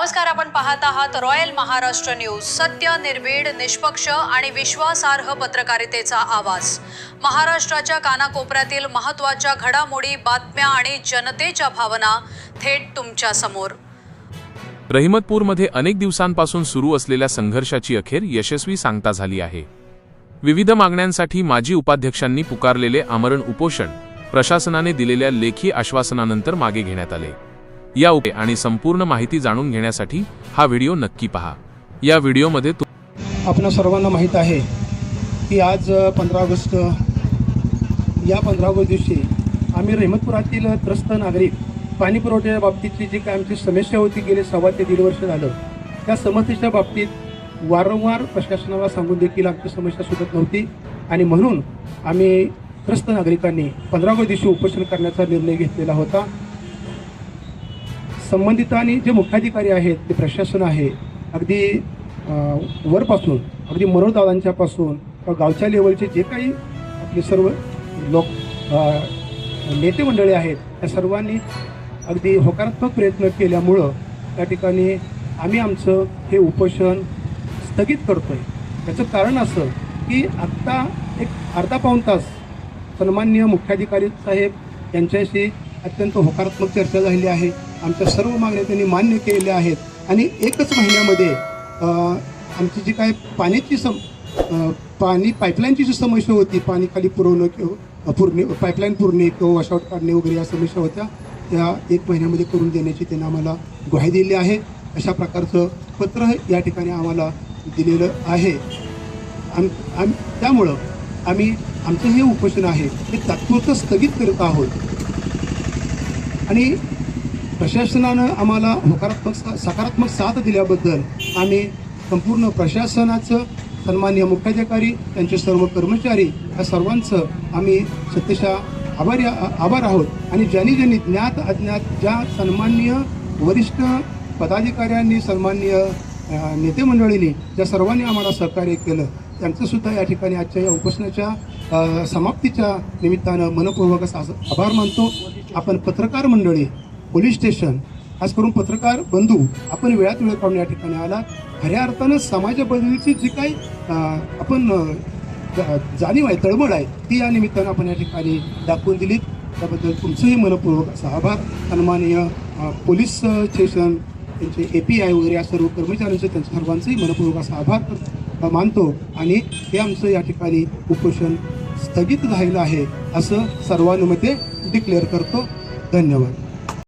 नमस्कार आपण पाहत आहात रॉयल महाराष्ट्र न्यूज. सत्य निर्भीड निष्पक्ष आणि विश्वासार्ह पत्रकारितेचा आवाज. महाराष्ट्राच्या कानाकोपऱ्यातील महत्त्वाच्या घडामोडी बातम्या आणि जनतेच्या भावना थेट तुमच्यासमोर. रहिमतपूरमध्ये अनेक दिवसांपासून सुरू असलेल्या संघर्षाची अखेर यशस्वी सांगता झाली आहे. विविध मागण्यांसाठी माजी उपाध्यक्षांनी पुकारलेले आमरण उपोषण प्रशासनाने दिलेल्या लेखी आश्वासनानंतर मागे घेण्यात आले. या उपाय आणि संपूर्ण माहिती जाणून घेण्यासाठी हा व्हिडिओ नक्की पहा. या व्हिडिओमध्ये तु- आपणा सर्वांना माहीत आहे की आज पंधरा ऑगस्ट या पंधरा ऑगस्ट दिवशी आम्ही रेहमतपुरातील त्रस्त नागरिक पाणी पुरवठ्याच्या बाबतीतची जी काय आमची समस्या होती गेले सव्वा ते दीड वर्ष झालं. त्या समस्येच्या बाबतीत वारंवार प्रशासनाला सांगून देखील आमची समस्या सुटत नव्हती आणि म्हणून आम्ही त्रस्त नागरिकांनी पंधरा ऑगस्ट दिवशी उपोषण करण्याचा निर्णय घेतलेला होता. संबंधित आणि जे मुख्याधिकारी आहेत ते प्रशासन आहे अगदी वरपासून अगदी मनोदादांच्यापासून किंवा गावच्या लेवलचे जे काही आपले सर्व लोक नेते मंडळी आहेत त्या सर्वांनी अगदी होकारात्मक प्रयत्न केल्यामुळं त्या ठिकाणी आम्ही आमचं हे उपोषण स्थगित करतो आहे त्याचं कारण असं की आत्ता एक अर्धा पाऊण तास सन्माननीय मुख्याधिकारी साहेब यांच्याशी अत्यंत होकारात्मक चर्चा झालेली आहे. आमच्या सर्व मागण्या त्यांनी मान्य केलेल्या आहेत. आणि एकच महिन्यामध्ये आमची जी काय पाण्याची सम पाणी पाईपलाईनची जी समस्या होती पाणी खाली पुरवणं किंवा पुरणे पाईपलाईन पुरणे किंवा वॉशआउट काढणे वगैरे या समस्या होत्या त्या एक महिन्यामध्ये करून देण्याची त्यांनी आम्हाला ग्वाही दिली आहे. अशा प्रकारचं पत्र या ठिकाणी आम्हाला दिलेलं आहे. आम आम त्यामुळं आम्ही आमचं हे उपोषण आहे हे तात्पुरतं स्थगित करत आहोत. आणि प्रशासनानं आम्हाला होकारात्मक सकारात्मक साथ दिल्याबद्दल आम्ही संपूर्ण प्रशासनाचं सन्मान्य मुख्याधिकारी त्यांचे सर्व कर्मचारी या सर्वांचं आम्ही सत्यशा आभारी आभार आहोत. आणि ज्यांनी ज्यांनी ज्ञात अज्ञात ज्या सन्मान्य वरिष्ठ पदाधिकाऱ्यांनी सन्मान्य नेते मंडळींनी ज्या सर्वांनी आम्हाला सहकार्य केलं त्यांचं सुद्धा या ठिकाणी आजच्या या उपोषणाच्या समाप्तीच्या निमित्तानं मनपूर्वक असा आभार मानतो. आपण पत्रकार मंडळी पोलीस स्टेशन खास करून पत्रकार बंधू आपण वेळात वेळ काढून या ठिकाणी आला खऱ्या अर्थानं समाजाबद्दलची जी काही आपण जाणीव आहे तळमळ आहे ती या निमित्तानं आपण या ठिकाणी दाखवून दिलीत. त्याबद्दल तुमचंही मनपूर्वक असा आभार. सन्माननीय पोलीस स्टेशन त्यांचे ए पी आय वगैरे या सर्व कर्मचाऱ्यांचे त्यांच्या सर्वांचंही मनपूर्वक असा आभार मानतो. आणि हे आमचं या ठिकाणी उपोषण स्थगित झालेलं आहे असं सर्वानुमते डिक्लेअर करतो. धन्यवाद.